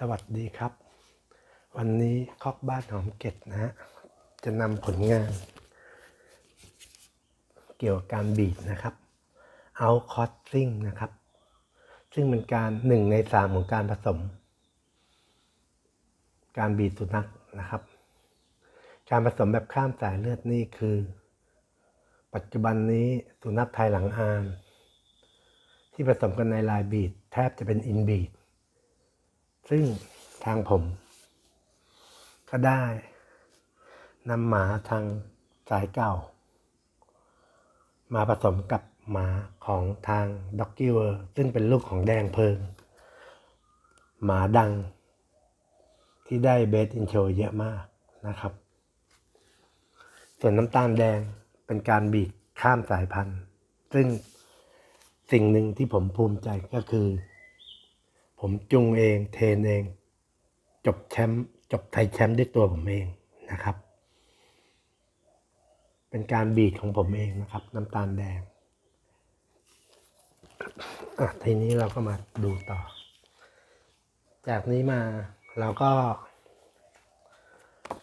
สวัสดีครับ วันนี้คอกบ้านหอมเกตนะฮะจะนำผลงาน เกี่ยวกับการบีดนะครับเอาคอสซิ่งนะครับ ซึ่งเป็นการหนึ่งในสามของการผสม การบีดสุนัขนะครับ การผสมแบบข้ามสายเลือดนี่คือ ปัจจุบันนี้สุนัขไทยหลังอานที่ผสมกันในลายบีดแทบจะเป็นอินบีด ซึ่งทางผม ก็ได้นำหมาทางสายเก่า มาผสมกับหมาของทางด็อกกี้เวอร์ซึ่งเป็นลูกของแดงเพิง หมาดัง ที่ได้เบสอินโชเยอะมากนะครับ ส่วนน้ำตาลแดงเป็นการบีดข้ามสายพันธุ์ ซึ่งสิ่งหนึ่งที่ผมภูมิใจก็คือ ผมจุงเองเทนเอง จบแชมป์จบไทยแชมป์ด้วยตัวผมเองนะครับ เป็นการบีดของผมเองนะครับ น้ำตาลแดงอะทีนี้เราก็มาดูต่อ จากนี้มาเราก็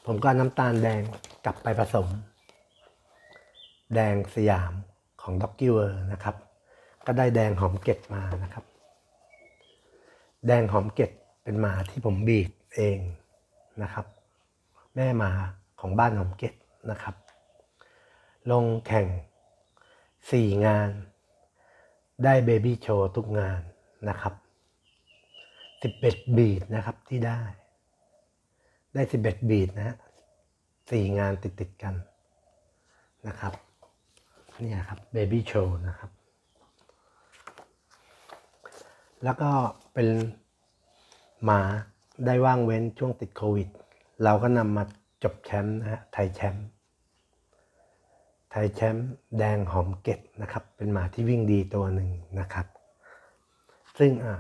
ผมก็น้ำตาลแดงกลับไปผสม แดงสยามของด็อกกี้เวอร์นะครับ ก็ได้แดงหอมเก็ดมานะครับ แดงหอมเก็ดเป็นหมาที่ผมบีดเองนะครับ แม่หมาของบ้านหอมเก็ดนะครับ ลงแข่งสี่งาน ได้เบบี้โชว์ทุกงานนะครับสิบเอ็ดบีดนะครับที่ได้ ได้สิบเอ็ดบีดนะสี่งานติดติดกันนะครับนี่ครับเบบี้โชว์นะครับ แล้วก็เป็นหมาได้ว่างเว้นช่วงติดโควิด เราก็นำมาจบแชมป์นะฮะไทยแชมป์ไทยแชมป์แดงหอมเก็ดนะครับ เป็นหมาที่วิ่งดีตัวหนึ่งนะครับ ซึ่งอะ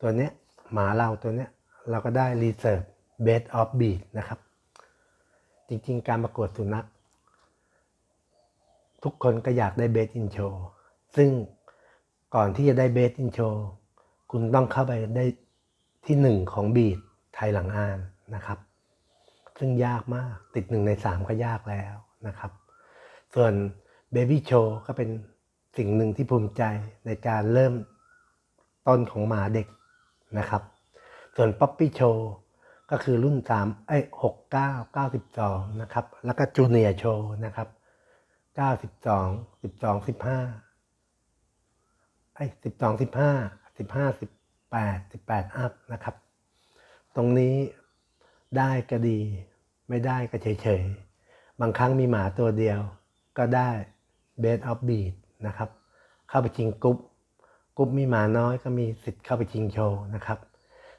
ตัวเนี้ยหมาเราตัวเนี้ยเราก็ได้รีเซิร์ b เบสออฟบีดนะครับ จริงๆ การประกวดสุนัข ทุกคนก็อยากได้เบสอินโชซึ่งก่อนที่จะได้เบสอินโช คุณต้องเข้าไปได้ที่หนึ่งของบีดไทยหลังอ่านนะครับ ซึ่งยากมากติดหนึ่งในสามก็ยากแล้วนะครับ ส่วนเบบี้โชก็เป็นสิ่งหนึ่งที่ภูมิใจในการเริ่มต้นของหมาเด็กนะครับ ส่วนป๊อปปี้โชก็คือรุ่นสามเอ้ยหกเก้าเก้าสิบสองนะครับ แล้วก็จูเนียร์โชนะครับเก้าสิบสองสิบสองสิบห้าไอ้สิบสองสิบห้า สิบห้าสิบแปดสิบแปดอัพนะครับ ตรงนี้ได้ก็ดี ไม่ได้ก็เฉยๆ บางครั้งมีหมาตัวเดียว ก็ได้เบสออฟบีดนะครับ เข้าไปชิงกรุ๊ปกรุ๊ปมีหมาน้อยก็มีสิทธิ์เข้าไปชิงโชว์นะครับ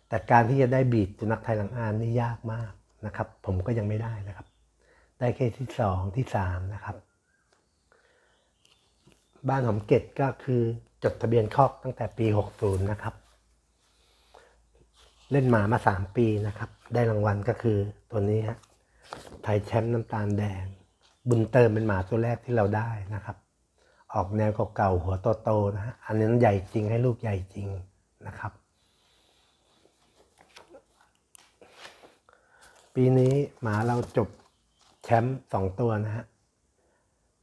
แต่การที่จะได้บีดสุนัขไทยหลังอานนี่ยากมากนะครับ ผมก็ยังไม่ได้นะครับ ได้แค่ที่สองที่สามนะครับ บ้านหอมเกตก็คือ จดทะเบียนคอกตั้งแต่ปี 60 นะครับ เล่นหมามา 3 ปีนะครับ ได้รางวัลก็คือตัวนี้ฮะไทยแชมป์น้ำตาลแดง บุญเติมเป็นหมาตัวแรกที่เราได้นะครับ ออกแนวเก่าๆหัวโตๆนะฮะอันนี้นใหญ่จริงให้ลูกใหญ่จริงนะครับ ปีนี้หมาเราจบแชมป์สองตัวนะฮะ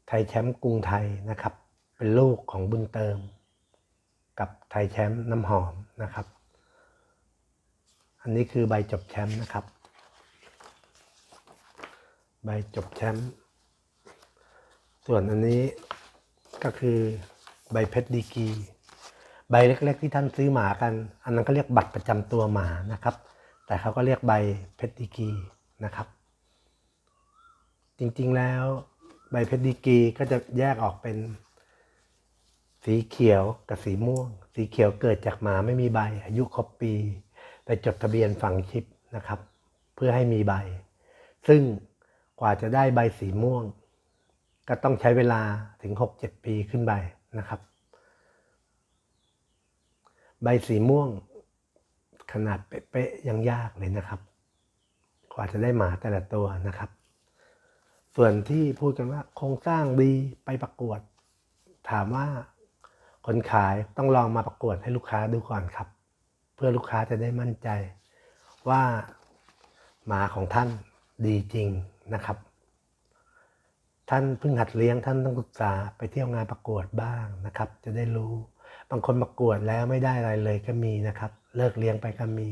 ไทยแชมป์กรุงไทยนะครับ เป็นลูกของบุญเติม กับไทยแชมป์น้ำหอมนะครับ อันนี้คือใบจบแชมป์นะครับ ใบจบแชมป์ส่วนอันนี้ก็คือใบเพชรดีกีใบเล็ก ๆ ที่ท่านซื้อหมากัน อันนั้นก็เรียกบัตรประจำตัวหมานะครับ แต่เขาก็เรียกใบเพชรดีกีนะครับ จริงๆแล้วใบเพชรดีกีก็จะแยกออกเป็น สีเขียวกับสีม่วง สีเขียวเกิดจากหมาไม่มีใบ อายุครบปี ไปจดทะเบียนฝังชิปนะครับ เพื่อให้มีใบ ซึ่งกว่าจะได้ใบสีม่วง ก็ต้องใช้เวลาถึง 6-7 ปีขึ้นไปนะครับ ใบสีม่วงขนาดเป๊ะๆยังยากเลยนะครับ กว่าจะได้หมาแต่ละตัวนะครับ ส่วนที่พูดกันว่าโครงสร้างดีไปประกวด ถามว่า คนขายต้องลองมาประกวดให้ลูกค้าดูก่อนครับ เพื่อลูกค้าจะได้มั่นใจ ว่าหมาของท่านดีจริงนะครับ ท่านเพิ่งหัดเลี้ยงท่านต้องศึกษาไปเที่ยวงานประกวดบ้างนะครับ จะได้รู้ บางคนประกวดแล้วไม่ได้อะไรเลยก็มีนะครับ เลิกเลี้ยงไปก็มี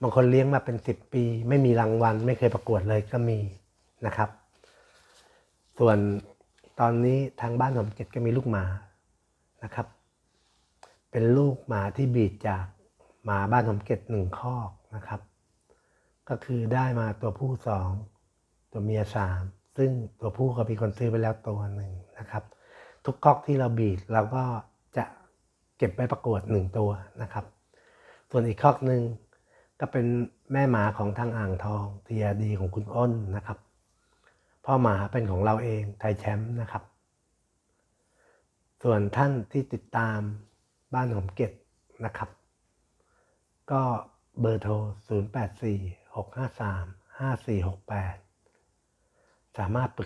บางคนเลี้ยงมาเป็นสิบปี ไม่มีรางวัล ไม่เคยประกวดเลยก็มีนะครับ ส่วนตอนนี้ทางบ้านผมเจ็ดก็มีลูกหมานะครับ เป็นลูกหมาที่บีดจากหมาบ้านผมเก็ดหนึ่งคอกนะครับ ก็คือได้มาตัวผู้สองตัวเมียสามซึ่งตัวผู้ก็มีคนซื้อไปแล้วตัวหนึ่งนะครับ ทุกคอกที่เราบีดเราก็จะเก็บไว้ประกวดหนึ่งตัวนะครับ ส่วนอีกคอกหนึ่งก็เป็นแม่หมาของทางอ่างทองเทียดีของคุณอ้นนะครับ พ่อหมาเป็นของเราเองไทยแชมป์นะครับ ส่วนท่านที่ติดตาม บ้านหอมเก็ดนะครับ ก็เบอร์โทร 0 8 4 6 5 3 5 4 6 8 สามารถปรึก